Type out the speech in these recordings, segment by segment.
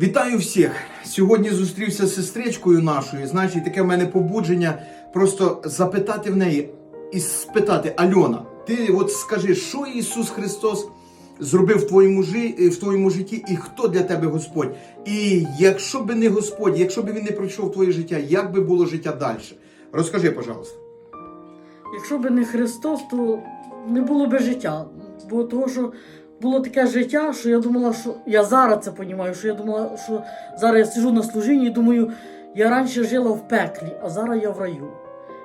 Вітаю всіх! Сьогодні зустрівся з сестричкою нашою. І таке в мене побудження просто запитати в неї і спитати: Альона, ти от скажи, що Ісус Христос зробив в твоєму, жи- в твоєму житті, і хто для тебе Господь? І якщо би не Господь, якщо б він не прийшов в твоє життя, як би було життя далі? Розкажи, пожалуйста. Якщо б не Христос, то не було б життя. Бо того, що було таке життя, що я думала, що я зараз це розумію, що я думала, що зараз я сижу на служінні і думаю, я раніше жила в пеклі, а зараз я в раю.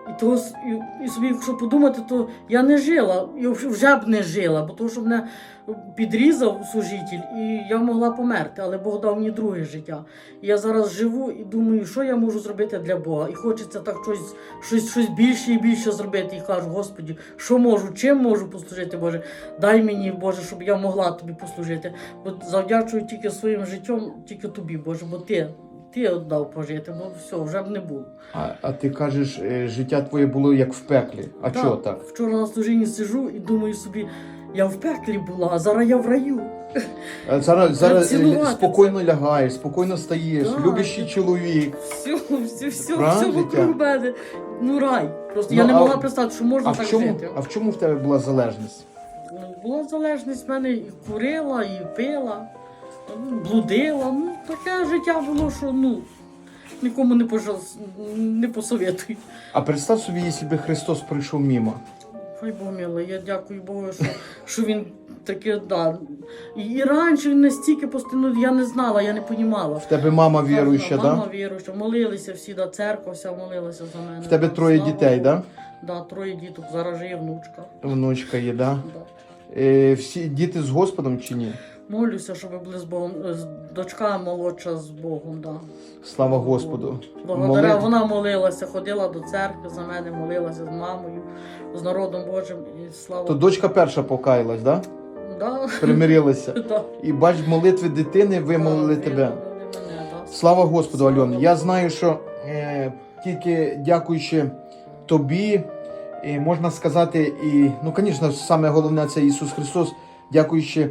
І того і, і собі, якщо подумати, то я не жила, я вже- б не жила, бо того, що мене підрізав служитель, і я могла померти, але Бог дав мені друге життя. І я зараз живу і думаю, що я можу зробити для Бога. І хочеться так щось, щось, щось більше і більше зробити. І кажу, Господі, що можу, чим можу послужити, Боже, дай мені, Боже, щоб я могла тобі послужити. Бо завдячую тільки своїм життям, тільки тобі, Боже, бо ти. Ти дав пожити, бо все, вже б не було. А, а ти кажеш, е, життя твоє було як в пеклі. А Так, чого так? Вчора на служінні сиджу і думаю собі, я в пеклі була, а зараз я в раю. Е, Зараз, зараз е, спокійно лягаєш, спокійно стаєш, Так. любящий чоловік. Все, все, все, Правда, все вокруг мене. Ну рай. Просто Ну, я не а- могла представити, що можна А в, так чому, жити. а в чому в тебе була залежність? Ну, Була залежність в мене і курила, і пила, блудила. Ну, таке життя було, що ну, нікому не, пожалуйста, не посоветую. А представ собі, якщо би Христос прийшов мимо. Хай Бог милий, я дякую Богу, що, що він таке да. І, і раніше він настільки постійно, я не знала, я не понімала. В тебе мама віруюча, Мама да? віруюча, молилися всі, да, церква вся молилася за мене. В тебе да, троє слава дітей, Богу. да? Да, троє діток, зараз же є внучка. Внучка є, да? Да. Е, всі діти з Господом чи ні? Молюся, щоб ви були з Богом. е, з- Дочка молодша з Богом, да. Слава Господу. Благодаря Молитва. вона молилася, ходила до церкви за мене, молилася з мамою, з народом Божим. І слава То дочка перша покаялась, да? Да. Примирилася. Да. І бач, молитви дитини вимолили Да, тебе. мене, да. Слава Господу, Альон. Я знаю, що е, тільки дякуючи тобі, е, можна сказати, і, ну, звісно, саме головне це Ісус Христос, дякуючи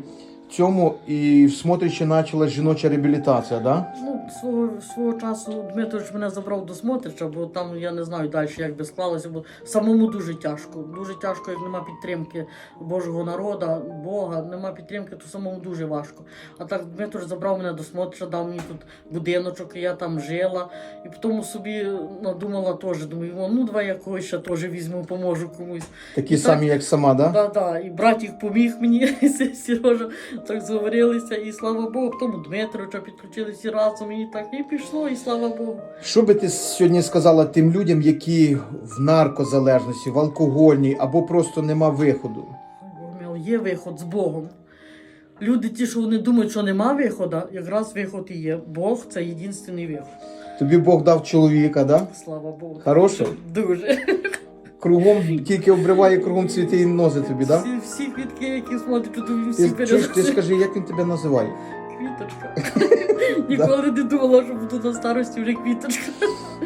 цьому, і смотрячи, почалась жіноча реабілітація, да? Свого, свого часу Дмитрович мене забрав до Смотрича, бо там я не знаю далі, як би склалося, бо самому дуже тяжко. Дуже тяжко, як нема підтримки Божого народу, Бога, нема підтримки, то самому дуже важко. А так Дмитрович забрав мене до Смотрича, дав мені тут будиночок, і я там жила. І потім собі надумала теж, думаю, «О, ну давай я когось ще теж візьму, поможу комусь. Такі І так- самі, як сама, да? Да, да. І братик поміг мені, Сережа, так зговорилися, і слава Богу, потім Дмитровича підключили всі разом, і так і пішло, і слава Богу. Що би ти сьогодні сказала тим людям, які в наркозалежності, в алкогольній або просто нема виходу? Є виход з Богом. Люди, ті, що вони думають, що нема виходу, якраз виход і є. Бог це єдиний виход. Тобі Бог дав чоловіка, да? Слава Богу. Хороший? Дуже. Кругом тільки обриває кругом цвіти і нози тобі, да? Всі, всі квітки, які смотрять, то всі Ти, чуєш, ти скажи, як він тебе називає? Квіточка. Ніколи не думала, що буду на старості вже квіточка.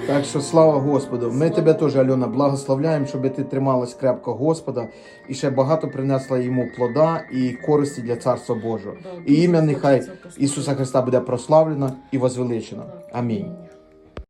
Так що слава Господу. Ми Слава. тебе теж, Альона, благословляємо, щоб ти трималась крепко Господа і ще багато принесла йому плода і користі для Царства Божого. Да, І ім'я нехай. Ісуса Христа буде прославлено і возвеличено. Амінь.